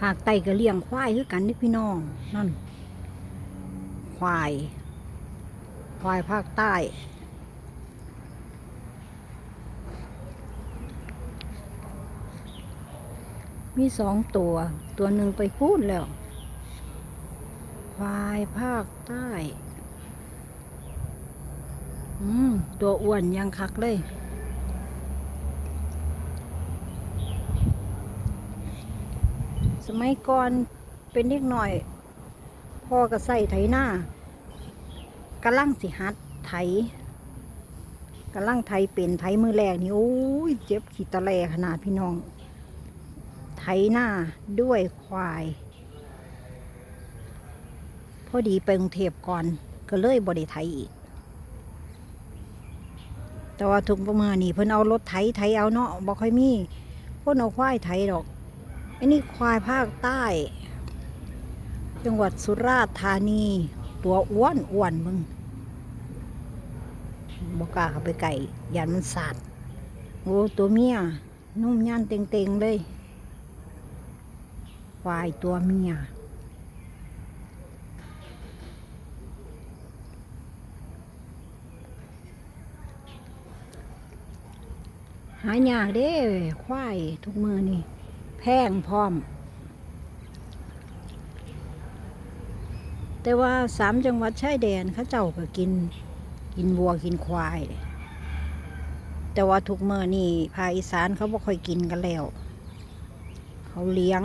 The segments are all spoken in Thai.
ภาคใต้ก็เลี้ยงควายคือกันนี่พี่น้องนั่น ควาย ควายภาคใต้มีสองตัว ตัวหนึ่งไปพูดแล้วควายภาคใต้ อืม ตัวอ้วนยังคักเลย มัยก่อนเป็นเด็กหน่อยพ่อก็ใส่ไถหน้ากำลังสิหัดไถกำลังไถเป็นไถมือแรกนี่โอ้ยเจ็บขีตะแลขนาดพี่น้อง ไถหน้าด้วยควาย พอดีไปกรุงเทพก่อนก็เลยบริไถอีก แต่ว่าทุกประมาณนี้เพิ่นเอารถไถไถเอาเนาะบ่ค่อยมีพ่นเอาควายไถดอก อันนี้ควายภาคใต้ จังหวัดสุราษฎร์ธานี ตัวอ้วนอ้วนมึงบอกาเขาไปไก่ยันมันสาดโอ้ตัวเมีย นุ่มย่านเต็งๆเลย ควายตัวเมียหายากเด้ควายทุกมือนี่ แพงพร้อม แต่ว่าสามจังหวัดชายแดนเขาเจ้าก็กิน กินวัวกินควาย แต่ว่าทุกเมื่อนี่ภาคอีสานเขาบ่ค่อยกินกันแล้ว เขาเลี้ยง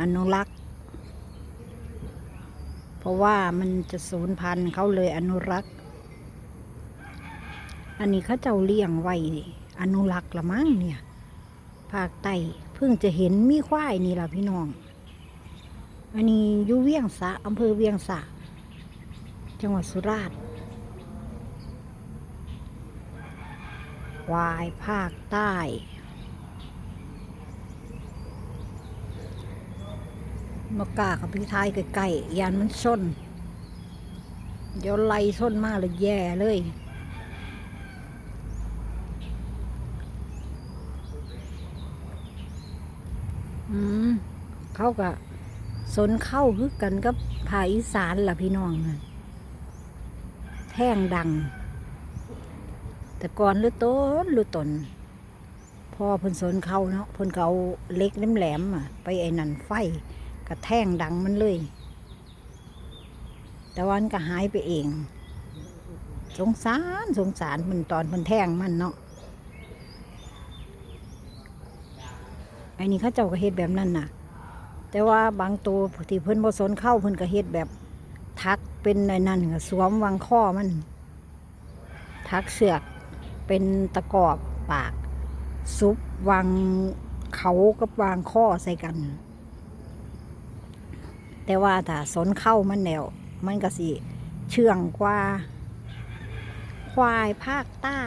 อนุรักษ์ เพราะว่ามันจะสูญพันธุ์เขาเลยอนุรักษ์ อันนี้เขาเจ้าเลี้ยงไว้อนุรักษ์ละมั้งเนี่ย ภาคใต้เพิ่งจะเห็นมีควายนี่ล่ะพี่น้อง อันนี้อยู่เวียงสะอำเภอเวียงสะ จังหวัดสุราษฎร์ควายภาคใต้มากากับพี่ทายใกล้ๆยานมันชนเดี๋ยวไล่ชนมากเลยแย่เลย อืม เขาก็สนเข้าคือกันกับภาคอีสานล่ะพี่น้องน่ะแท่งดัง แต่ก่อนหรือต้นหรือตนพอพ่นสนเข้าเนาะพ่นเอาเล็กแหลมๆอะไปไอ้นั่นไฟกระแท่งดังมันเลย แต่วันก็หายไปเอง สงสารสงสารมันตอนเพิ่นแท่งมันเนาะไอ้นี่เขาเจ้าก็เฮ็ดแบบนั้นน่ะ แต่ว่าบางตัวที่เพิ่นบ่สนเข้าเพิ่นก็เฮ็ดแบบทักเป็นในนั่นก็สวมวางข้อมัน ทักเสือกเป็นตะกอบปาก ซุปวางเขากับวางข้อใส่กัน แต่ว่าถ้าสนเข้ามันแนวมันก็สิเชื่องกว่า ควายภาคใต้